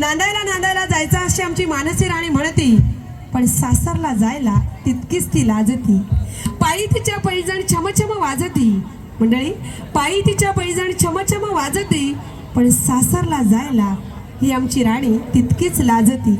नांदायला नांदायला जायचं अशी आमची मानसी राणी म्हणती पण सासरला जायला तितकीच ती लाजती. पायी तिच्या पैजण छमछम वाजती. मंडळी पायी तिच्या पैजण छमछम वाजती पण सासरला जायला ही आमची राणी तितकीच लाजती.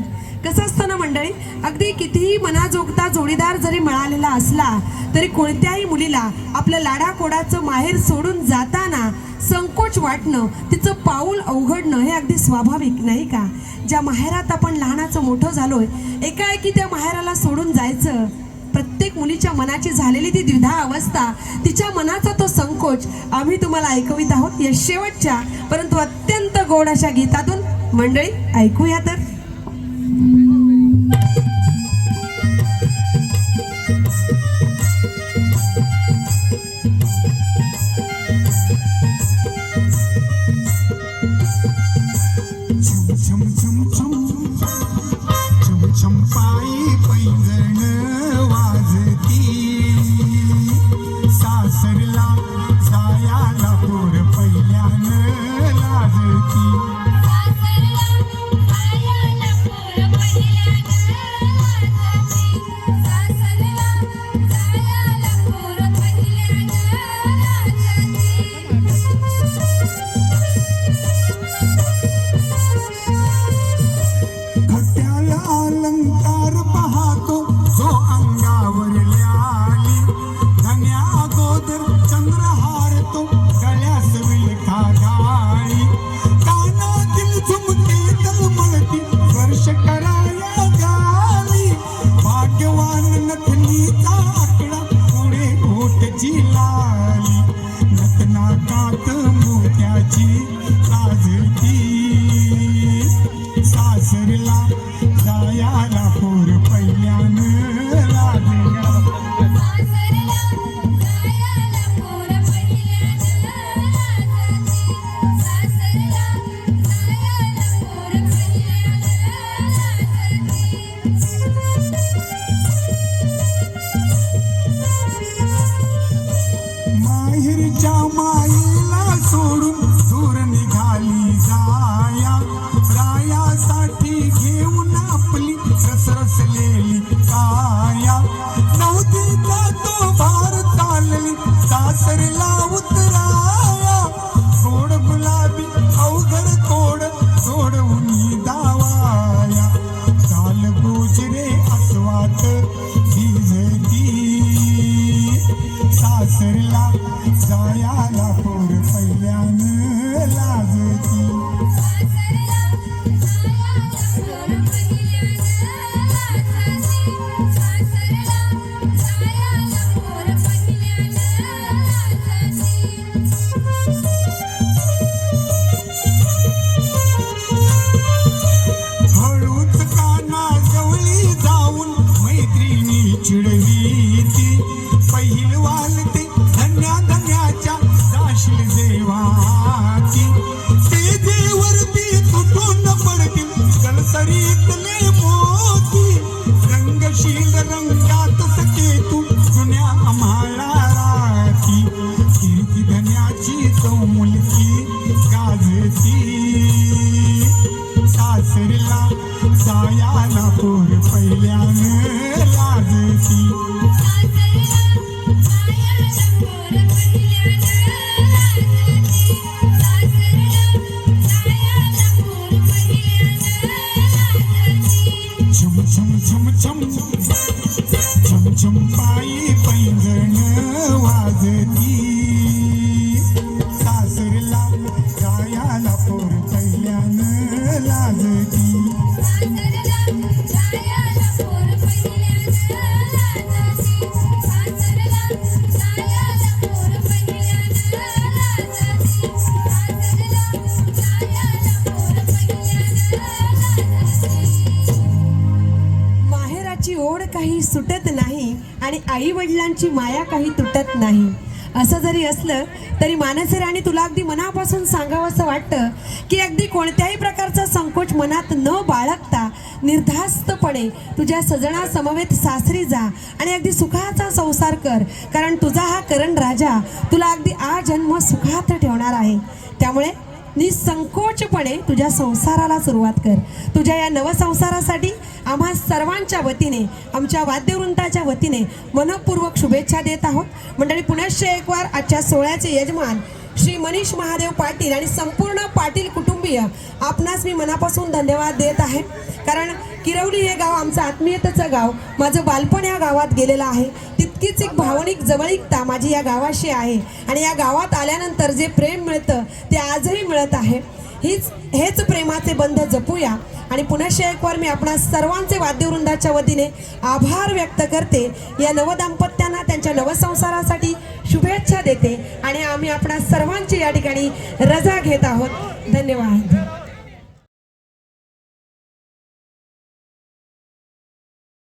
कसं असतं ना मंडळी अगदी कितीही मनाजोगता जोडीदार जरी मिळालेला असला तरी कोणत्याही मुलीला आपलं लाडाकोडाचं माहेर सोडून जाताना संकोच वाटणं तिचं पाऊल अवघडणं हे अगदी स्वाभाविक नाही का? ज्या माहेरात आपण लहानाचं मोठं झालोय एकाएकी त्या माहेराला सोडून जायचं प्रत्येक मुलीच्या मनाची झालेली ती द्विधा अवस्था तिच्या मनाचा तो संकोच आम्ही तुम्हाला ऐकवित आहोत. या शेवटच्या परंतु अत्यंत गोड अशा गीतातून मंडळी ऐकूया तर. नथनीचा आकडा पुढे ओटची लाली. नतनाकात मोत्याची लाजती सासरला जायाला पोर पहिल्यानं लागला जायाला पोर गाजती सासरला जायाला पोर पहिल्यानं पहिल्यानं लाजती. सासरला माहेराची ओढ काही सुटत नाही आणि आई वडिलांची माया काही तुटत नाही. असं जरी असलं तरी मानसी राणी तुला अगदी मनापासून सांगावं असं वाटतं की अगदी कोणत्याही प्रकारचा संकोच मनात न बाळगता निर्धास्तपणे तुझ्या सजणासमवेत सासरी जा आणि अगदी सुखाचा संसार कर कारण तुझा हा करण राजा तुला अगदी आजन्म सुखात ठेवणार आहे. त्यामुळे निसंकोचपणे तुझ्या संसाराला सुरुवात कर. तुझ्या या नवसंसारासाठी आम्हा सर्वांच्या वतीने आमच्या वाद्यवृंदाच्या वतीने मनपूर्वक शुभेच्छा देत आहोत. मंडळी पुनश्च एक वार आजच्या सोहळ्याचे यजमान श्री मनीष महादेव पाटील आणि संपूर्ण पाटील कुटुंबीय आपणास मी मनापासून धन्यवाद देत आहे. कारण किरवली हे गाव आमचं आत्मीयतेचं गाव माझं बालपण या गावात गेलेलं आहे. नक्कीच एक भावनिक जवळीकता माझी या गावाशी आहे. आणि या गावात आल्यानंतर जे प्रेम मिळतं ते आजही मिळत आहे. हीच हेच प्रेमाचे बंध जपूया. आणि पुन्हा एकवार मी आपणा सर्वांचे वाद्यवृंदाच्या वतीने आभार व्यक्त करते. या नवदाम्पत्यांना त्यांच्या नवसंसारासाठी शुभेच्छा देते. आणि आम्ही आपणा सर्वांची या ठिकाणी रजा घेत आहोत. धन्यवाद.